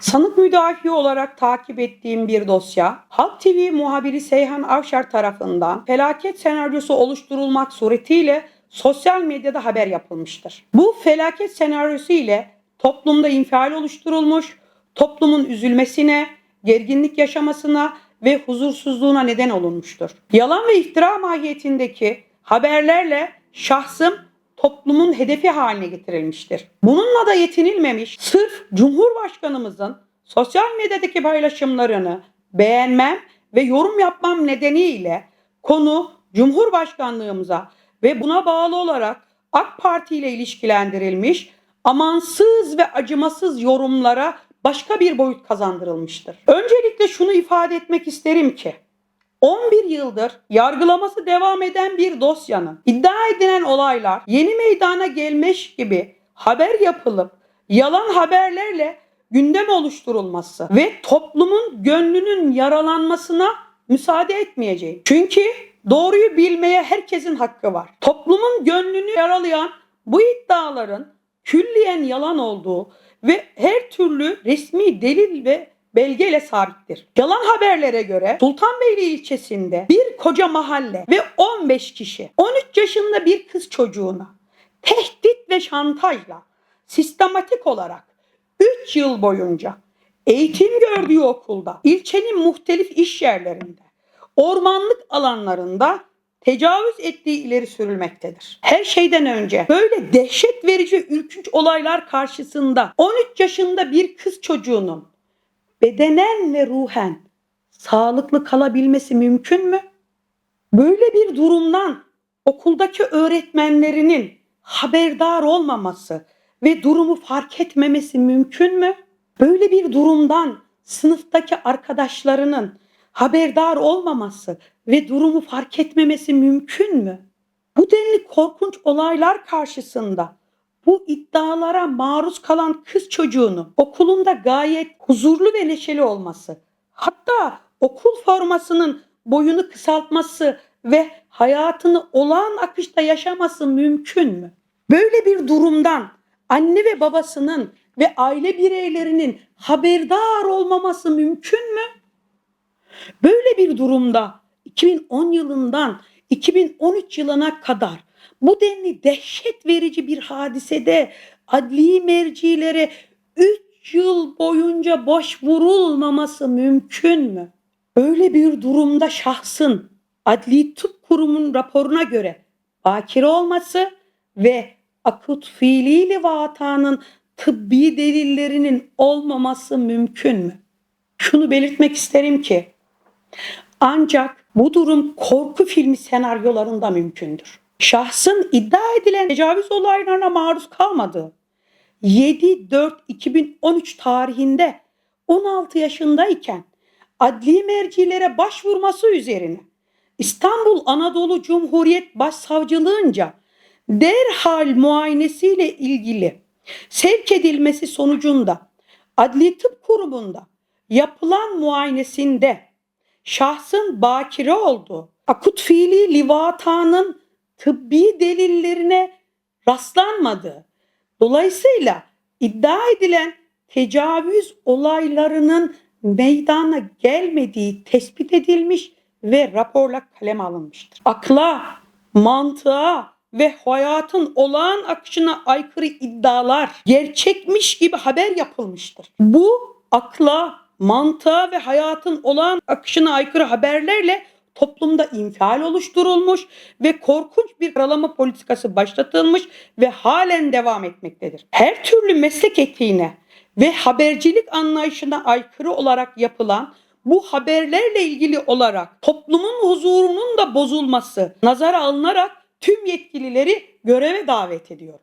Sanık müdafi olarak takip ettiğim bir dosya, Halk TV muhabiri Seyhan Avşar tarafından felaket senaryosu oluşturulmak suretiyle sosyal medyada haber yapılmıştır. Bu felaket senaryosu ile toplumda infial oluşturulmuş, toplumun üzülmesine, gerginlik yaşamasına ve huzursuzluğuna neden olunmuştur. Yalan ve iftira mahiyetindeki haberlerle şahsım toplumun hedefi haline getirilmiştir. Bununla da yetinilmemiş, sırf Cumhurbaşkanımızın sosyal medyadaki paylaşımlarını beğenmem ve yorum yapmam nedeniyle konu Cumhurbaşkanlığımıza ve buna bağlı olarak AK Parti ile ilişkilendirilmiş, amansız ve acımasız yorumlara başka bir boyut kazandırılmıştır. Öncelikle şunu ifade etmek isterim ki 11 yıldır yargılaması devam eden bir dosyanın iddia edilen olaylar yeni meydana gelmiş gibi haber yapılıp yalan haberlerle gündem oluşturulması ve toplumun gönlünün yaralanmasına müsaade etmeyeceğim. Çünkü doğruyu bilmeye herkesin hakkı var. Toplumun gönlünü yaralayan bu iddiaların külliyen yalan olduğu ve her türlü resmi delil ve belgeyle sabittir. Yalan haberlere göre Sultanbeyli ilçesinde bir koca mahalle ve 15 kişi 13 yaşında bir kız çocuğuna tehdit ve şantajla sistematik olarak 3 yıl boyunca eğitim gördüğü okulda, ilçenin muhtelif iş yerlerinde, ormanlık alanlarında tecavüz ettiği ileri sürülmektedir. Her şeyden önce böyle dehşet verici ürkünç olaylar karşısında 13 yaşında bir kız çocuğunun bedenen ve ruhen sağlıklı kalabilmesi mümkün mü? Böyle bir durumdan okuldaki öğretmenlerinin haberdar olmaması ve durumu fark etmemesi mümkün mü? Böyle bir durumdan sınıftaki arkadaşlarının haberdar olmaması ve durumu fark etmemesi mümkün mü? Bu denli korkunç olaylar karşısında bu iddialara maruz kalan kız çocuğunun okulunda gayet huzurlu ve neşeli olması, hatta okul formasının boyunu kısaltması ve hayatını olağan akışta yaşaması mümkün mü? Böyle bir durumdan anne ve babasının ve aile bireylerinin haberdar olmaması mümkün mü? Böyle bir durumda 2010 yılından 2013 yılına kadar bu denli dehşet verici bir hadisede adli mercilere 3 yıl boyunca başvurulmaması mümkün mü? Böyle bir durumda şahsın adli tıp kurumunun raporuna göre bakire olması ve akut fiili vatanın tıbbi delillerinin olmaması mümkün mü? Şunu belirtmek isterim ki ancak bu durum korku filmi senaryolarında mümkündür. Şahsın iddia edilen tecavüz olaylarına maruz kalmadığı 7-4-2013 tarihinde 16 yaşındayken adli mercilere başvurması üzerine İstanbul Anadolu Cumhuriyet Başsavcılığınca derhal muayenesiyle ilgili sevk edilmesi sonucunda Adli Tıp Kurumu'nda yapılan muayenesinde şahsın bakire olduğu akut fiili livatanın tıbbi delillerine rastlanmadı. Dolayısıyla iddia edilen tecavüz olaylarının meydana gelmediği tespit edilmiş ve raporla kaleme alınmıştır. Akla, mantığa ve hayatın olağan akışına aykırı iddialar gerçekmiş gibi haber yapılmıştır. Bu akla, mantığa ve hayatın olağan akışına aykırı haberlerle toplumda infial oluşturulmuş ve korkunç bir karalama politikası başlatılmış ve halen devam etmektedir. Her türlü meslek etiğine ve habercilik anlayışına aykırı olarak yapılan bu haberlerle ilgili olarak toplumun huzurunun da bozulması nazara alınarak tüm yetkilileri göreve davet ediyor.